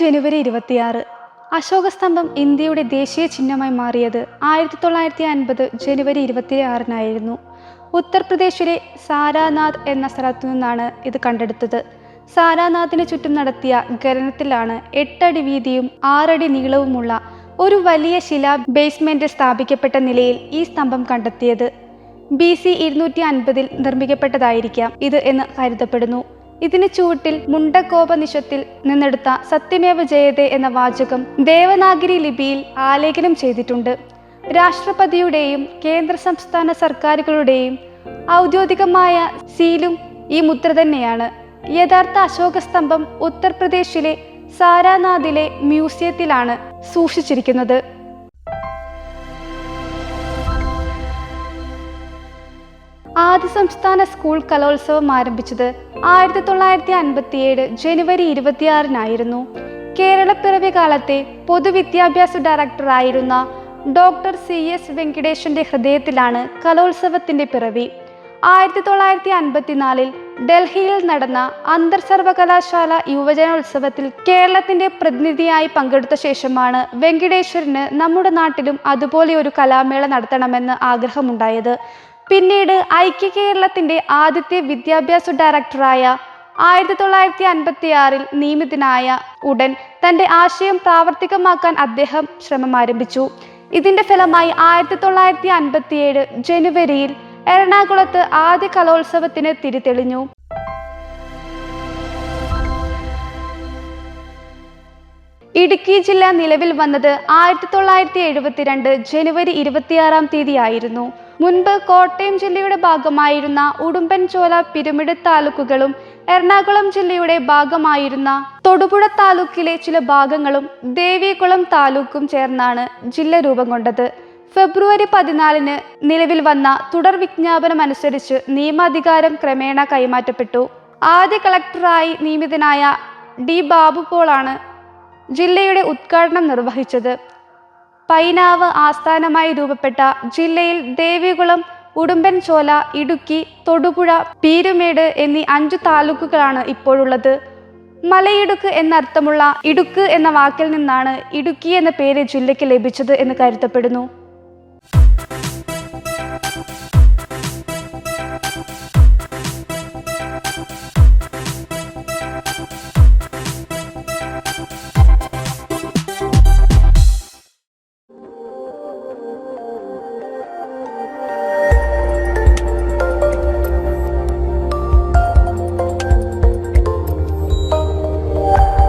ജനുവരി ഇരുപത്തിയാറ്. അശോകസ്തംഭം ഇന്ത്യയുടെ ദേശീയ ചിഹ്നമായി മാറിയത് ആയിരത്തി തൊള്ളായിരത്തി അൻപത് ജനുവരി ഇരുപത്തിയാറിനായിരുന്നു. ഉത്തർപ്രദേശിലെ സാരാനാഥ് എന്ന സ്ഥലത്തു നിന്നാണ് ഇത് കണ്ടെടുത്തത്. സാരാനാഥിന് ചുറ്റും നടത്തിയ ഖനനത്തിലാണ് എട്ടടി വീതിയും ആറടി നീളവുമുള്ള ഒരു വലിയ ശിലാ ബേസ്മെന്റ് സ്ഥാപിക്കപ്പെട്ട നിലയിൽ ഈ സ്തംഭം കണ്ടെത്തിയത്. ബി സി ഇരുന്നൂറ്റി അൻപതിൽ നിർമ്മിക്കപ്പെട്ടതായിരിക്കാം ഇത് എന്ന് കരുതപ്പെടുന്നു. ഇതിന് ചുവട്ടിൽ മുണ്ടകോപനിഷത്തിൽ നിന്നെടുത്ത സത്യമേവ ജയതേ എന്ന വാചകം ദേവനാഗിരി ലിപിയിൽ ആലേഖനം ചെയ്തിട്ടുണ്ട്. രാഷ്ട്രപതിയുടെയും കേന്ദ്ര സംസ്ഥാന സർക്കാരുകളുടെയും ഔദ്യോഗികമായ സീലും ഈ മുദ്ര തന്നെയാണ്. യഥാർത്ഥ അശോക സ്തംഭം ഉത്തർപ്രദേശിലെ സാരാനാഥിലെ മ്യൂസിയത്തിലാണ് സൂക്ഷിച്ചിരിക്കുന്നത്. ആദ്യ സംസ്ഥാന സ്കൂൾ കലോത്സവം ആരംഭിച്ചത് ആയിരത്തി തൊള്ളായിരത്തി അൻപത്തിയേഴ് ജനുവരി ഇരുപത്തിയാറിനായിരുന്നു കേരളപ്പിറവി കാലത്തെ പൊതുവിദ്യാഭ്യാസ ഡയറക്ടറായിരുന്ന ഡോക്ടർ സി എസ് വെങ്കിടേഷന്റെ ഹൃദയത്തിലാണ് കലോത്സവത്തിന്റെ പിറവി. ആയിരത്തി തൊള്ളായിരത്തി അൻപത്തിനാലിൽ ഡൽഹിയിൽ നടന്ന അന്തർ സർവകലാശാല യുവജനോത്സവത്തിൽ കേരളത്തിന്റെ പ്രതിനിധിയായി പങ്കെടുത്ത ശേഷമാണ് വെങ്കിടേശ്വരന് നമ്മുടെ നാട്ടിലും അതുപോലെ ഒരു കലാമേള നടത്തണമെന്ന് ആഗ്രഹമുണ്ടായത്. പിന്നീട് ഐക്യ കേരളത്തിന്റെ ആദ്യത്തെ വിദ്യാഭ്യാസ ഡയറക്ടറായ ആയിരത്തി തൊള്ളായിരത്തി അൻപത്തി ആറിൽ നിയമിതനായ ഉടൻ തന്റെ ആശയം പ്രാവർത്തികമാക്കാൻ അദ്ദേഹം ശ്രമം ആരംഭിച്ചു ഇതിന്റെ ഫലമായി ആയിരത്തി തൊള്ളായിരത്തി അൻപത്തിയേഴ് ജനുവരിയിൽ എറണാകുളത്ത് ആദ്യ കലോത്സവത്തിന് തിരിതെളിഞ്ഞു. ഇടുക്കി ജില്ല നിലവിൽ വന്നത് ആയിരത്തി തൊള്ളായിരത്തി എഴുപത്തിരണ്ട് ജനുവരി ഇരുപത്തിയാറാം തീയതിയായിരുന്നു. മുൻപ് കോട്ടയം ജില്ലയുടെ ഭാഗമായിരുന്ന ഉടുമ്പൻചോല പിരമിഡ് താലൂക്കുകളും എറണാകുളം ജില്ലയുടെ ഭാഗമായിരുന്ന തൊടുപുഴ താലൂക്കിലെ ചില ഭാഗങ്ങളും ദേവികുളം താലൂക്കും ചേർന്നാണ് ജില്ല രൂപം കൊണ്ടത്. ഫെബ്രുവരി പതിനാലിന് നിലവിൽ വന്ന തുടർ വിജ്ഞാപനം അനുസരിച്ച് നിയമാധികാരം ക്രമേണ കൈമാറ്റപ്പെട്ടു. ആദ്യ കളക്ടറായി നിയമിതനായ ഡി ബാബു പോളാണ് ജില്ലയുടെ ഉദ്ഘാടനം നിർവഹിച്ചത്. പൈനാവ് ആസ്ഥാനമായി രൂപപ്പെട്ട ജില്ലയിൽ ദേവികുളം ഉടുമ്പൻചോല ഇടുക്കി തൊടുപുഴ പീരുമേട് എന്നീ അഞ്ചു താലൂക്കുകളാണ് ഇപ്പോഴുള്ളത്. മലയിടുക്ക് എന്നർത്ഥമുള്ള ഇടുക്ക് എന്ന വാക്കിൽ നിന്നാണ് ഇടുക്കി എന്ന പേര് ജില്ലയ്ക്ക് ലഭിച്ചത് എന്ന് കരുതപ്പെടുന്നു.